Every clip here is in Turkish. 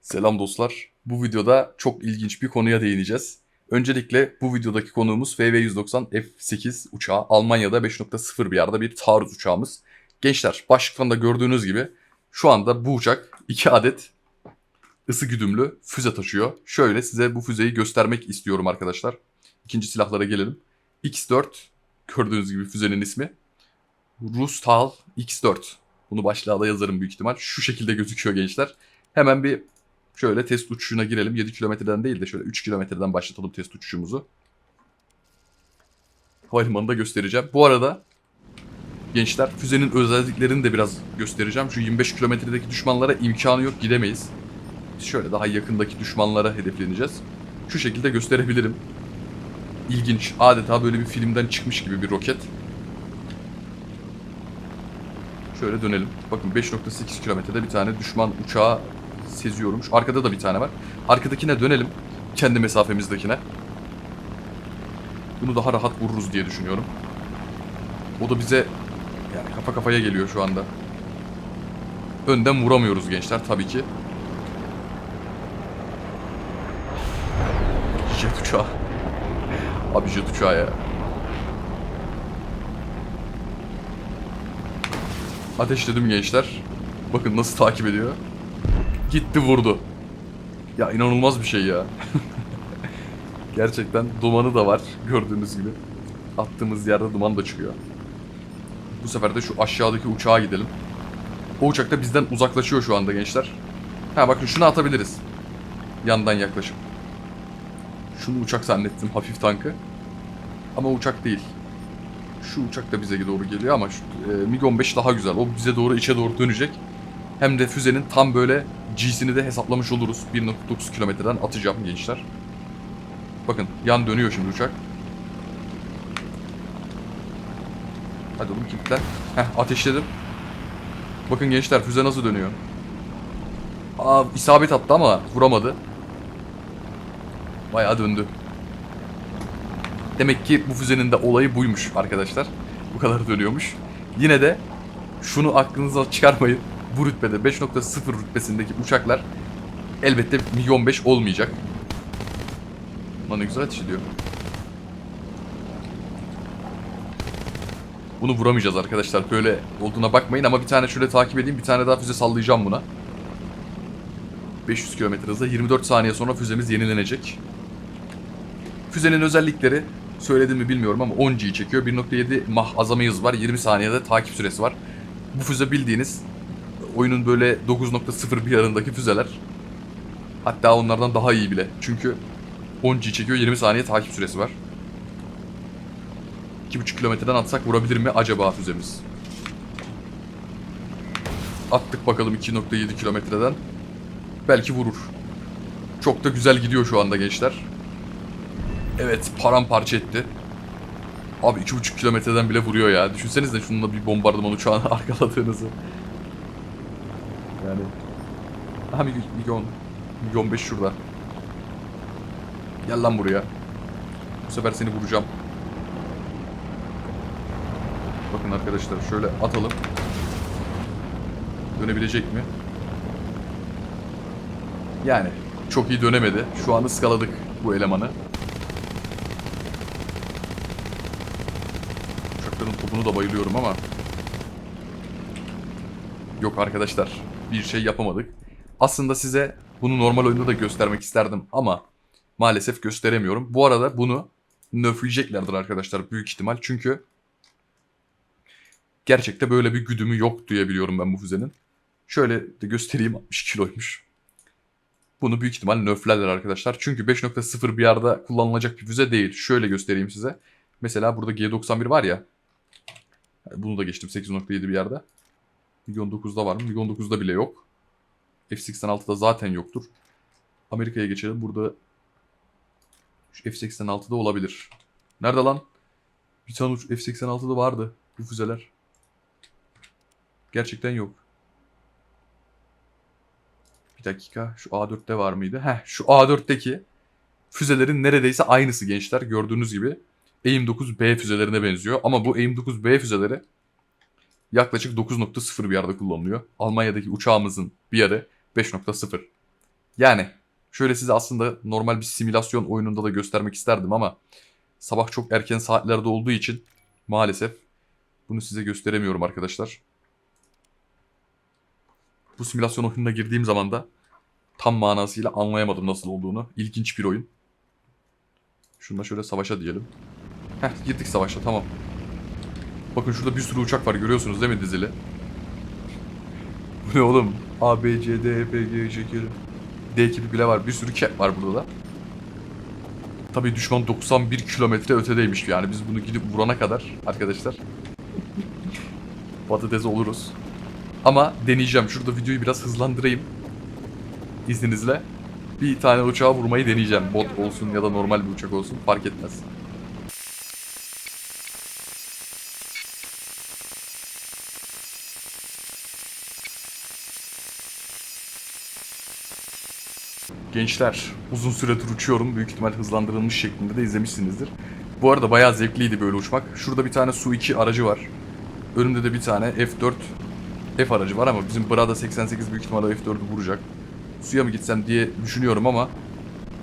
Selam dostlar. Bu videoda çok ilginç bir konuya değineceğiz. Öncelikle bu videodaki konuğumuz FV-190 F8 uçağı. Almanya'da 5.0 bir yerde bir taarruz uçağımız. Gençler başlıktan da gördüğünüz gibi şu anda bu uçak 2 adet ısı güdümlü füze taşıyor. Şöyle size bu füzeyi göstermek istiyorum arkadaşlar. İkinci silahlara gelelim. X4 gördüğünüz gibi füzenin ismi. Rustal X4. Bunu başlığa da yazarım büyük ihtimal. Şu şekilde gözüküyor gençler. Hemen bir şöyle test uçuşuna girelim. 7 kilometreden değil de şöyle 3 kilometreden başlatalım test uçuşumuzu. Havalimanında göstereceğim. Bu arada gençler füzenin özelliklerini de biraz göstereceğim. Şu 25 kilometredeki düşmanlara imkanı yok gidemeyiz. Biz şöyle daha yakındaki düşmanlara hedefleneceğiz. Şu şekilde gösterebilirim. İlginç. Adeta böyle bir filmden çıkmış gibi bir roket. Şöyle dönelim. Bakın 5.8 kilometrede bir tane düşman uçağı seziyorum. Şu arkada da bir tane var. Arkadakine dönelim. Kendi mesafemizdekine. Bunu daha rahat vururuz diye düşünüyorum. O da bize yani kafa kafaya geliyor şu anda. Önden vuramıyoruz gençler tabii ki. Jet uçağı. Abi jet uçağı ya. Ateşledim gençler. Bakın nasıl takip ediyor. Gitti vurdu. Ya inanılmaz bir şey ya. Gerçekten dumanı da var gördüğünüz gibi. Attığımız yerde duman da çıkıyor. Bu sefer de şu aşağıdaki uçağa gidelim. O uçak da bizden uzaklaşıyor şu anda gençler. Ha bakın şunu atabiliriz. Yandan yaklaşıp. Şunu uçak zannettim hafif tankı. Ama uçak değil. Şu uçak da bize doğru geliyor ama şu, e, MiG-15 daha güzel. O bize doğru içe doğru dönecek. Hem de füzenin tam böyle G'sini de hesaplamış oluruz. 1.9 kilometreden atacağım gençler. Bakın yan dönüyor şimdi uçak. Hadi oğlum kilitlen. Heh ateşledim. Bakın gençler füze nasıl dönüyor. Aa isabet attı ama vuramadı. Bayağı döndü. Demek ki bu füzenin de olayı buymuş arkadaşlar. Bu kadar dönüyormuş. Yine de şunu aklınıza çıkarmayın. Bu rütbede 5.0 rütbesindeki uçaklar elbette MiG-15 olmayacak. Lan ne güzel ateş ediyor. Bunu vuramayacağız arkadaşlar. Böyle olduğuna bakmayın ama bir tane şöyle takip edeyim. Bir tane daha füze sallayacağım buna. 500 km hızla 24 saniye sonra füzemiz yenilenecek. Füzenin özellikleri söyledim mi bilmiyorum ama 10 G çekiyor. 1.7 mah azami hız var. 20 saniyede takip süresi var. Bu füze bildiğiniz oyunun böyle 9.0 bir yarındaki füzeler. Hatta onlardan daha iyi bile. Çünkü 10 G çekiyor 20 saniye takip süresi var. 2.5 kilometreden atsak vurabilir mi acaba füzemiz? Attık bakalım 2.7 kilometreden. Belki vurur. Çok da güzel gidiyor şu anda gençler. Evet paramparça etti. Abi 2.5 kilometreden bile vuruyor ya. Düşünsenize şununla bir bombardıman uçağını arkaladığınızı. Yani. Aha MiG, MiG-10. MiG-15 şurada. Gel lan buraya. Bu sefer seni vuracağım. Bakın arkadaşlar şöyle atalım. Dönebilecek mi? Yani çok iyi dönemedi. Şu an ıskaladık bu elemanı. Uçakların topunu da bayılıyorum ama. Yok arkadaşlar. Bir şey yapamadık. Aslında size bunu normal oyunda da göstermek isterdim ama maalesef gösteremiyorum. Bu arada bunu nöfleyeceklerdir arkadaşlar büyük ihtimal. Çünkü gerçekte böyle bir güdümü yok diye biliyorum ben bu füzenin. Şöyle de göstereyim 60 kiloymuş. Bunu büyük ihtimal nöflerler arkadaşlar. Çünkü 5.0 bir yerde kullanılacak bir füze değil. Şöyle göstereyim size. Mesela burada G91 var ya. Bunu da geçtim 8.7 bir yerde. Milyon 9'da var mı? Milyon 9'da bile yok. F86'da zaten yoktur. Amerika'ya geçelim. Burada şu F86'da olabilir. Nerede lan? Bir tane F86'da vardı bu füzeler. Gerçekten yok. Bir dakika. Şu A4'te var mıydı? Heh şu A4'teki füzelerin neredeyse aynısı gençler. Gördüğünüz gibi. AIM-9B füzelerine benziyor. Ama bu AIM-9B füzeleri yaklaşık 9.0 bir yerde kullanılıyor. Almanya'daki uçağımızın bir yeri 5.0. Yani şöyle size aslında normal bir simülasyon oyununda da göstermek isterdim ama sabah çok erken saatlerde olduğu için maalesef bunu size gösteremiyorum arkadaşlar. Bu simülasyon oyununa girdiğim zaman da tam manasıyla anlayamadım nasıl olduğunu. İlginç bir oyun. Şununla şöyle savaşa diyelim. Heh girdik savaşa tamam. Bakın şurada bir sürü uçak var görüyorsunuz değil mi dizili? Bu ne oğlum? A, B, C, D, E, F, G, şekeri. D ekibi bile var. Bir sürü cap var burada da. Tabii düşman 91 kilometre ötedeymiş yani biz bunu gidip vurana kadar arkadaşlar patates oluruz. Ama deneyeceğim. Şurada videoyu biraz hızlandırayım. İzninizle. Bir tane uçağa vurmayı deneyeceğim. Bot olsun ya da normal bir uçak olsun fark etmez. Gençler uzun süredir uçuyorum. Büyük ihtimal hızlandırılmış şeklinde de izlemişsinizdir. Bu arada bayağı zevkliydi böyle uçmak. Şurada bir tane Su-2 aracı var. Önümde de bir tane F4 F aracı var ama bizim Brada 88 büyük ihtimalle F4'ü vuracak. Suya mı gitsem diye düşünüyorum ama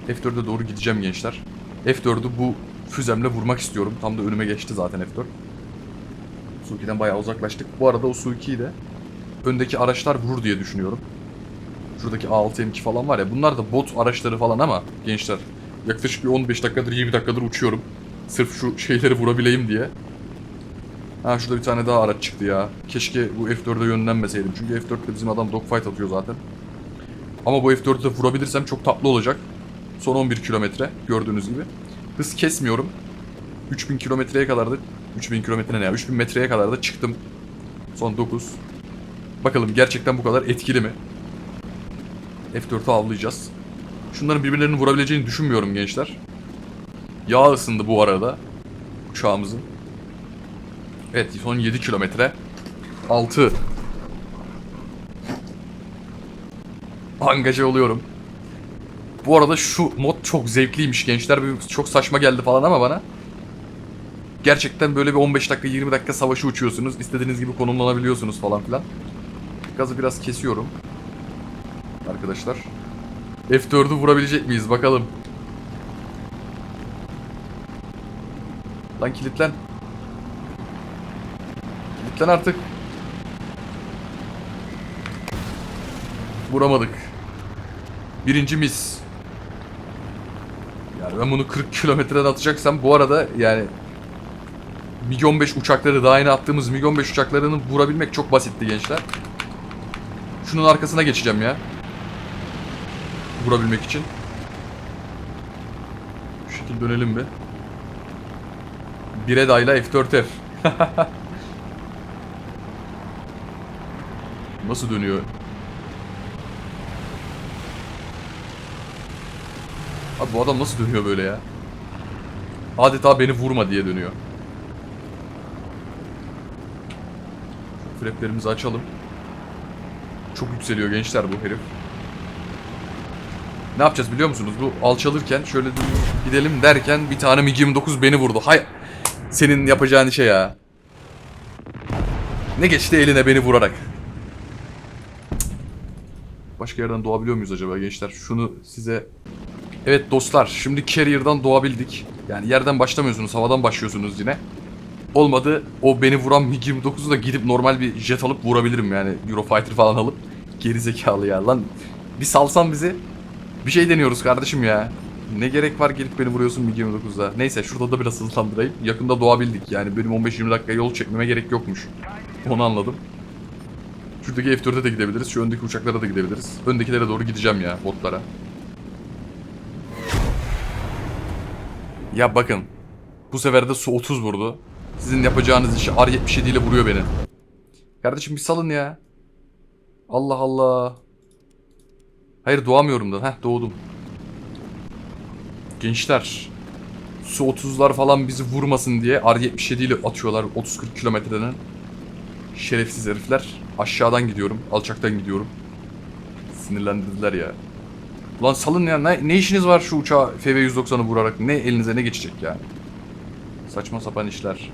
F4'e doğru gideceğim gençler. F4'ü bu füzemle vurmak istiyorum. Tam da önüme geçti zaten F4. Su-2'den bayağı uzaklaştık. Bu arada o Su-2'yi de öndeki araçlar vurur diye düşünüyorum. Şuradaki A6 M2 falan var ya bunlar da bot araçları falan ama gençler yaklaşık bir 15 dakikadır 20 dakikadır uçuyorum. Sırf şu şeyleri vurabileyim diye. Ha şurada bir tane daha araç çıktı ya. Keşke bu F4'e yönlenmeseydim. Çünkü F4'te bizim adam dogfight atıyor zaten. Ama bu F4'ü de vurabilirsem çok tatlı olacak. Son 11 kilometre gördüğünüz gibi. Hız kesmiyorum. 3000 kilometreye kadar da 3000 kilometre ne ya? 3000 metreye kadar da çıktım. Son 9. Bakalım gerçekten bu kadar etkili mi? F4'ü avlayacağız. Şunların birbirlerini vurabileceğini düşünmüyorum gençler. Yağ ısındı bu arada. Uçağımızın. Evet son 7 kilometre. 6. Angaje oluyorum. Bu arada şu mod çok zevkliymiş gençler. Çok saçma geldi falan ama bana. Gerçekten böyle bir 15 dakika 20 dakika savaşı uçuyorsunuz. İstediğiniz gibi konumlanabiliyorsunuz falan filan. Gazı biraz kesiyorum. Arkadaşlar. F4'ü vurabilecek miyiz bakalım. Lan kilitlen. Kilitlen artık. Vuramadık. Birinci mis. Yani ben bunu 40 kilometreden atacaksam bu arada yani MiG-15 uçakları daha yeni attığımız MiG-15 uçaklarını vurabilmek çok basitti gençler. Şunun arkasına geçeceğim ya. Vurabilmek için. Şu şekilde dönelim bir. Bireda ile F4F. Nasıl dönüyor? Abi bu adam nasıl dönüyor böyle ya? Adeta beni vurma diye dönüyor. Flaplerimizi açalım. Çok yükseliyor gençler bu herif. Ne yapacağız biliyor musunuz? Bu alçalırken şöyle gidelim derken bir tane MiG-29 beni vurdu. Hay senin yapacağın şey ya. Ne geçti eline beni vurarak. Başka yerden doğabiliyor muyuz acaba gençler? Şunu size... Evet dostlar şimdi Carrier'dan doğabildik. Yani yerden başlamıyorsunuz havadan başlıyorsunuz yine. Olmadı o beni vuran MiG-29'u da gidip normal bir jet alıp vurabilirim yani. Eurofighter falan alıp. Geri zekalı ya lan. Bir salsan bizi. Bir şey deniyoruz kardeşim ya. Ne gerek var gelip beni vuruyorsun MiG-29'da. Neyse şurada da biraz hızlandırayım. Yakında doğabildik yani benim 15-20 dakika yol çekmeme gerek yokmuş. Onu anladım. Şuradaki F4'e de gidebiliriz. Şu öndeki uçaklara da gidebiliriz. Öndekilere doğru gideceğim ya botlara. Ya bakın. Bu sefer de su 30 vurdu. Sizin yapacağınız işi R77 ile vuruyor beni. Kardeşim bir salın ya. Allah Allah. Hayır doğamıyorum da. Heh doğdum. Gençler. Su 30'lar falan bizi vurmasın diye R77 ile atıyorlar 30-40 kilometreden. Şerefsiz herifler. Aşağıdan gidiyorum. Alçaktan gidiyorum. Sinirlendirdiler ya. Ulan salın ya. Ne, ne işiniz var şu uçağa FV-190'ı vurarak? Ne elinize ne geçecek yani? Saçma sapan işler.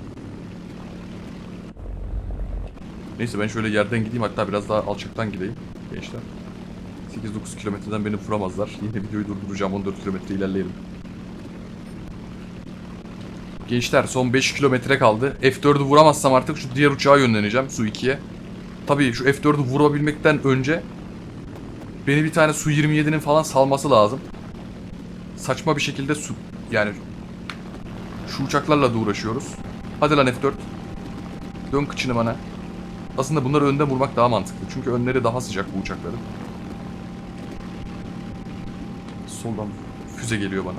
Neyse ben şöyle yerden gideyim hatta biraz daha alçaktan gideyim gençler. 8-9 kilometreden beni vuramazlar. Yine videoyu durduracağım 14 kilometre ilerleyelim. Gençler son 5 kilometre kaldı. F4'ü vuramazsam artık şu diğer uçağa yönleneceğim Su 2'ye. Tabii şu F4'ü vurabilmekten önce beni bir tane Su 27'nin falan salması lazım. Saçma bir şekilde su yani şu uçaklarla da uğraşıyoruz. Hadi lan F4. Dön kıçını bana. Aslında bunları önden vurmak daha mantıklı. Çünkü önleri daha sıcak bu uçakların. Soldan füze geliyor bana.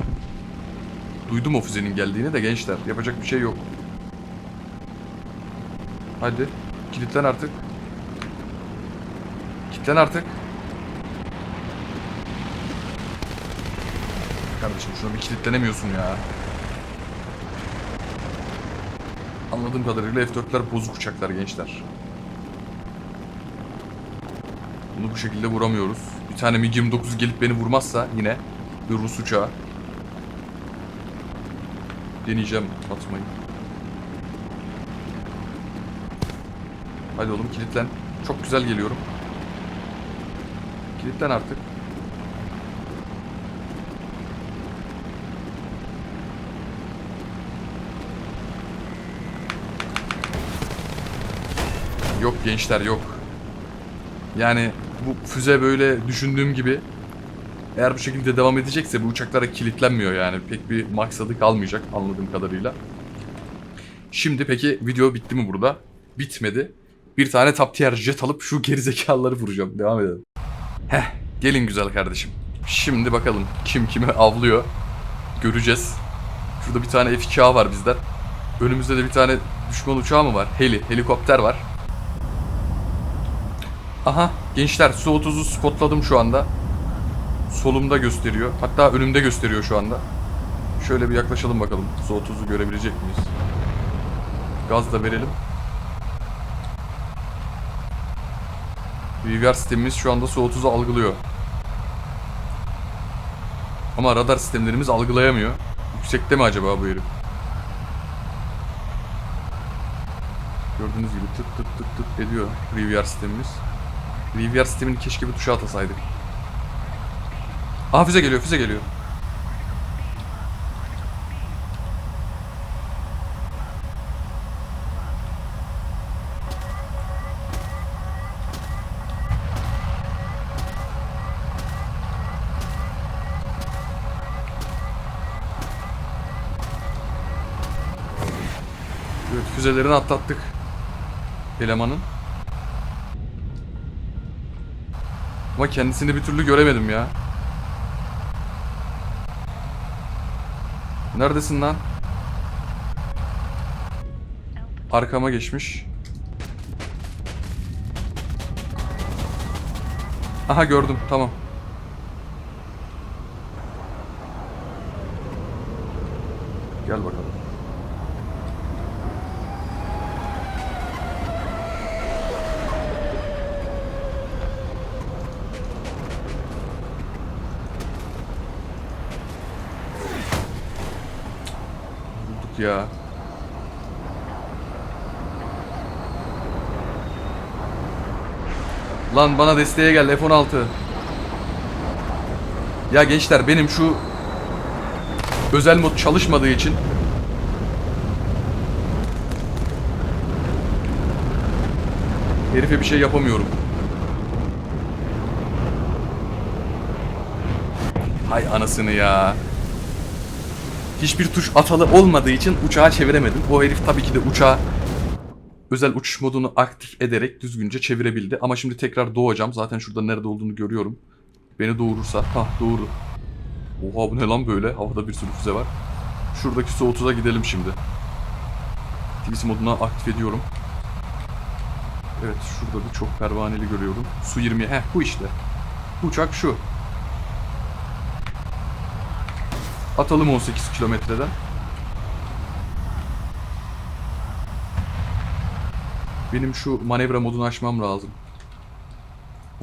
Duydum o füzenin geldiğini de gençler. Yapacak bir şey yok. Hadi. Kilitlen artık. Kilitlen artık. Kardeşim şuna bir kilitlenemiyorsun ya. Anladığım kadarıyla F4'ler bozuk uçaklar gençler. Bunu bu şekilde vuramıyoruz. Bir tane MiG-29 gelip beni vurmazsa yine bir Rus uçağı. Deneyeceğim atmayı. Hadi oğlum kilitlen. Çok güzel geliyorum. Kilitlen artık. Yok gençler yok. Yani bu füze böyle düşündüğüm gibi eğer bu şekilde devam edecekse bu uçaklara kilitlenmiyor yani. Pek bir maksadı kalmayacak anladığım kadarıyla. Şimdi peki video bitti mi burada? Bitmedi. Bir tane top tier jet alıp şu gerizekalıları vuracağım. Devam edelim. Heh gelin güzel kardeşim. Şimdi bakalım kim kimi avlıyor. Göreceğiz. Şurada bir tane F2A var bizden. Önümüzde de bir tane düşman uçağı mı var? Heli, helikopter var. Aha gençler su 30'u spotladım şu anda. Solumda gösteriyor. Hatta önümde gösteriyor şu anda. Şöyle bir yaklaşalım bakalım. Su 30'u görebilecek miyiz? Gaz da verelim. VVR sistemimiz şu anda su 30'u algılıyor. Ama radar sistemlerimiz algılayamıyor. Yüksekte mi acaba bu herif? Gördüğünüz gibi tıt tıt tıt tıt ediyor VVR sistemimiz. VVR sistemini keşke bir tuşa atasaydık. Aa füze geliyor, füze geliyor. Evet, füzelerini atlattık. Elemanın. Ama kendisini bir türlü göremedim ya. Neredesin lan? Arkama geçmiş. Aha gördüm tamam. Gel bakalım. Ya. Lan bana desteğe gel F-16. Ya gençler benim şu özel mod çalışmadığı için herife bir şey yapamıyorum. Hay anasını ya. Hiçbir tuş atalı olmadığı için uçağı çeviremedim. O herif tabii ki de uçağı özel uçuş modunu aktif ederek düzgünce çevirebildi. Ama şimdi tekrar doğacağım. Zaten şurada nerede olduğunu görüyorum. Beni doğurursa. Hah doğru. Oha bu ne lan böyle? Havada bir sürü füze var. Şuradaki su 30'a gidelim şimdi. TVC moduna aktif ediyorum. Evet şurada bir çok pervaneli görüyorum. Su 20. Heh bu işte. Bu uçak şu. Atalım 18 kilometreden. Benim şu manevra modunu açmam lazım.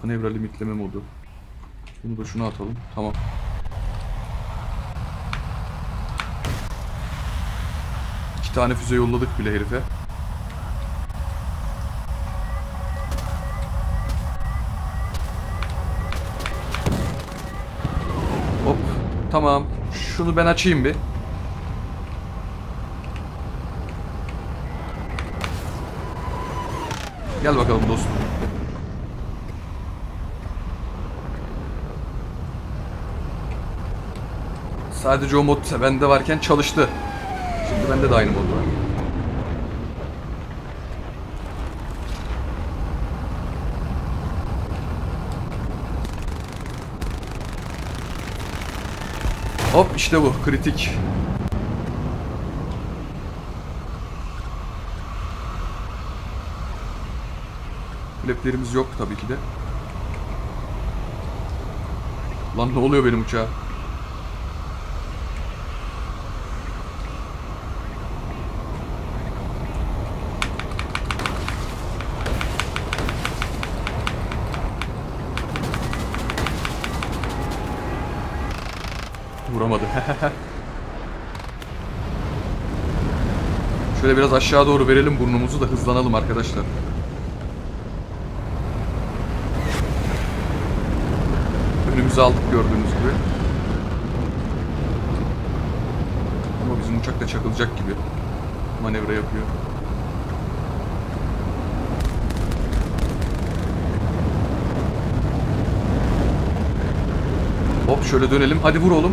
Manevra limitleme modu. Bunu da şuna atalım. Tamam. İki tane füze yolladık bile herife. Tamam. Şunu ben açayım bir. Gel bakalım dostum. Sadece o mod bende varken çalıştı. Şimdi bende de aynı mod var. Hop işte bu kritik. Flaplerimiz yok tabii ki de. Lan ne oluyor benim uçağa? Vuramadı. Şöyle biraz aşağı doğru verelim burnumuzu da hızlanalım arkadaşlar. Önümüzü aldık gördüğünüz gibi. Ama bizim uçak da çakılacak gibi. Manevra yapıyor. Hop şöyle dönelim. Hadi vur oğlum.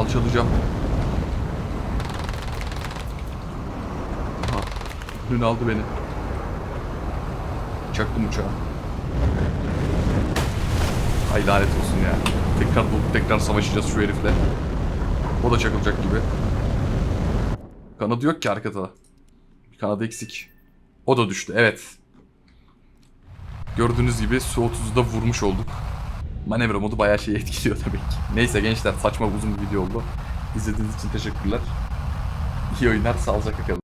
Alçalacağım. Aha. Dün aldı beni. Çaktım uçağı. Ay lanet olsun ya. Tekrar bulup tekrar savaşacağız şu herifle. O da çakılacak gibi. Kanadı yok ki arkada. Kanadı eksik. O da düştü evet. Gördüğünüz gibi su 30'u da vurmuş olduk. Manevra modu bayağı şey etkiliyor tabii ki. Neyse gençler saçma uzun bir video oldu. İzlediğiniz için teşekkürler. İyi oyunlar, sağlıcakla kalın.